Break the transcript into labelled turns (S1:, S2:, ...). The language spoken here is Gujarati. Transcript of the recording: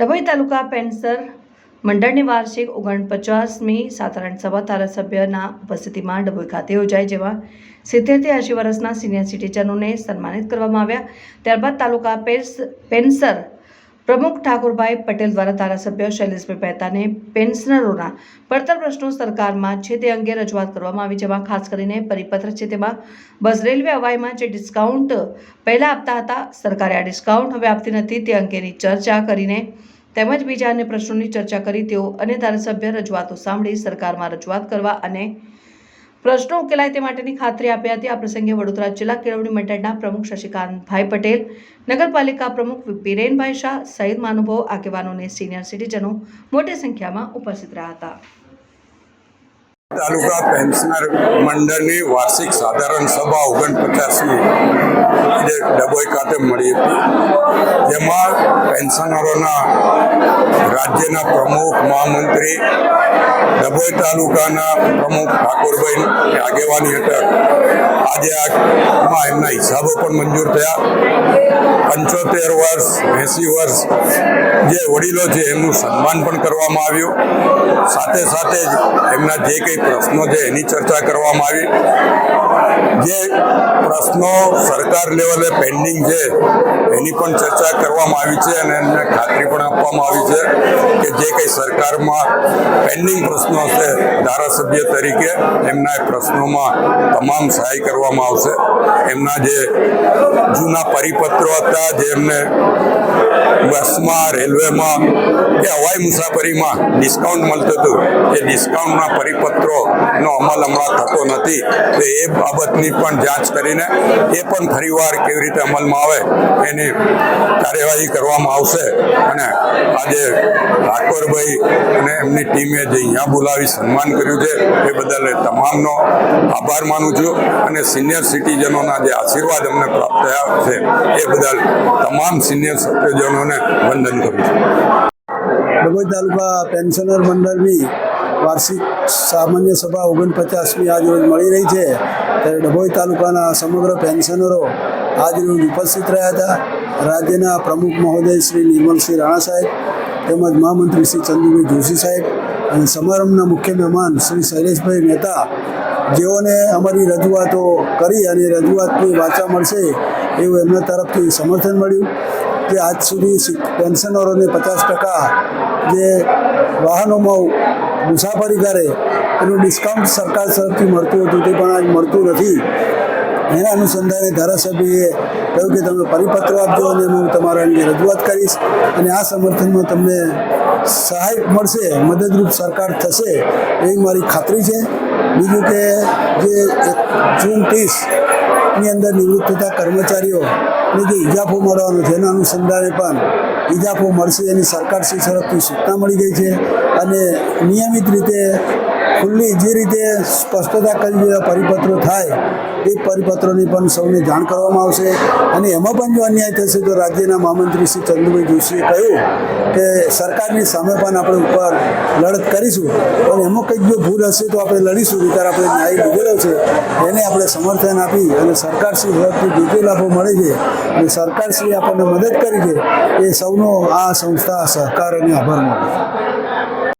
S1: ડભોઈ તાલુકા પેન્સર મંડળની વાર્ષિક ઓગણપચાસમી સાધારણ સભા ધારાસભ્યના ઉપસ્થિતિમાં ડભોઈ ખાતે યોજાઈ જેમાં સિત્તેરથી એંશી વર્ષના સિનિયર સિટીઝનોને સન્માનિત કરવામાં આવ્યા. ત્યારબાદ તાલુકા પેન્સ પેન્સર પ્રમુખ ઠાકોરભાઈ પટેલ દ્વારા ધારાસભ્ય શૈલેષભાઈ મહેતાને પેન્શનરોના પડતર પ્રશ્નો સરકારમાં છે તે અંગે રજૂઆત કરવામાં આવી, જેમાં ખાસ કરીને પરિપત્ર છે તેમાં બસ રેલવે હવાઈમાં જે ડિસ્કાઉન્ટ પહેલાં આપતા હતા, સરકારે આ ડિસ્કાઉન્ટ હવે આપતી નથી. તે અંગેની ચર્ચા કરીને તેમજ બીજા અન્ય પ્રશ્નોની ચર્ચા કરી તેઓ અને ધારાસભ્ય રજૂઆતો સાંભળી સરકારમાં રજૂઆત કરવા અને પ્રશ્નો ઉકેલાય તે માટેની ખાતરી આપી હતી. આ પ્રસંગે વડોદરા જિલ્લા કેળવણી મંડળના પ્રમુખ શશિકાંતભાઈ પટેલ, નગરપાલિકા પ્રમુખ બિરેનભાઈ શાહ સહિત મહાનુભાવો આગેવાનોને સિનિયર સિટીઝનો મોટી સંખ્યામાં ઉપસ્થિત રહ્યા હતા.
S2: તાલુકા પેન્શનર મંડળની વાર્ષિક સાધારણ સભા ઓગણપચાસમી ડભોઈ ખાતે મળી હતી. જેમાં પેન્શનરોના રાજ્યના પ્રમુખ મહામંત્રી, ડભોઈ તાલુકાના પ્રમુખ ઠાકોરભાઈ આગેવાની હેઠળ આજે આમાં એમના હિસાબો પણ મંજૂર થયા. પંચોતેર વર્ષ, એંસી વર્ષ જે વડીલો છે એમનું સન્માન પણ કરવામાં આવ્યું. સાથે સાથે જ એમના જે કંઈ પ્રશ્નો છે એની ચર્ચા કરવામાં આવી. જે પ્રશ્નો સરકાર લેવલે પેન્ડિંગ છે, એની પણ ચર્ચા કરવામાં આવી છે અને એમને ખાતરી પણ આપવામાં આવી છે કે જે કંઈ સરકારમાં પેન્ડિંગ પ્રશ્નો હશે, ધારાસભ્ય તરીકે એમના પ્રશ્નોમાં તમામ સહાય કરવામાં આવશે. એમના જે જૂના પરિપત્રો હતા, જે એમને બસમાં, રેલવેમાં કે હવાઈ મુસાફરીમાં ડિસ્કાઉન્ટ મળતું હતું, એ ડિસ્કાઉન્ટના પરિપત્રોનો અમલ હમણાં થતો નથી. તો એ બાબતની પણ જાંચ કરીને એ પણ ફરીવાર કેવી રીતે અમલમાં આવે એની કાર્યવાહી કરવામાં આવશે. અને આજે ઠાકોરભાઈ અને એમની ટીમે જે અહીંયા બોલાવી સન્માન કર્યું છે, એ બદલ તમામનો આભાર માનું છું. અને સિનિયર સિટીઝનોના જે આશીર્વાદ અમને પ્રાપ્ત થયા છે, એ બદલ તમામ સિનિયર સત્યજનોને વંદન કરું છું.
S3: ડભોઈ તાલુકા પેન્શનર મંડળની વાર્ષિક સામાન્ય સભા ઓગણપચાસમી આજરોજ મળી રહી છે. ત્યારે ડભોઈ તાલુકાના સમગ્ર પેન્શનરો આજરોજ ઉપસ્થિત રહ્યા હતા. રાજ્યના પ્રમુખ મહોદય શ્રી નિર્મલસિંહ રાણા સાહેબ તેમજ મહામંત્રી શ્રી ચંદુભાઈ જોશી સાહેબ અને સમારંભના મુખ્ય મહેમાન શ્રી શૈલેષભાઈ મહેતા જેઓને અમારી રજૂઆતો કરી અને રજૂઆતની વાચા મળશે એવું એમના તરફથી સમર્થન મળ્યું. કે આજ સુધી પેન્શનરોને પચાસ ટકા જે વાહનોમાં મુસાફરી કરે, એનું ડિસ્કાઉન્ટ સરકાર તરફથી મળતું હતું, તે પણ આજ મળતું નથી. એના અનુસંધાને ધારાસભ્યએ કહ્યું કે તમે પરિપત્ર આપજો અને હું તમારા અંગે રજૂઆત કરીશ અને આ સમર્થનમાં તમને સહાય મળશે, મદદરૂપ સરકાર થશે એવી મારી ખાતરી છે. બીજું કે જે જૂન ત્રીસની અંદર નિવૃત્ત થતા કર્મચારીઓને જે ઇજાફો મળવાનો છે. એના અનુસંધાને પણ ઇજાફો મળશે. એની સરકારશ્રી તરફથી સૂચના મળી ગઈ છે. અને નિયમિત રીતે ખુલ્લી જે રીતે સ્પષ્ટતા કરી જેવા પરિપત્રો થાય, એ પરિપત્રોની પણ સૌને જાણ કરવામાં આવશે. અને એમાં પણ જો અન્યાય થશે, તો રાજ્યના મહામંત્રી શ્રી ચંદુભાઈ જોશીએ કહ્યું કે સરકારની સામે પણ આપણે ઉપર લડત કરીશું. પણ એમાં કંઈક જો ભૂલ હશે, તો આપણે લડીશું. વિચાર આપણે ન્યાય લીધેલો છે. એને આપણે સમર્થન આપી અને સરકારશ્રી તરફથી જે જે લાભો મળે છે, અને સરકારશ્રી આપણને મદદ કરી છે, એ સૌનો આ સંસ્થા સહકાર અને આભાર માનું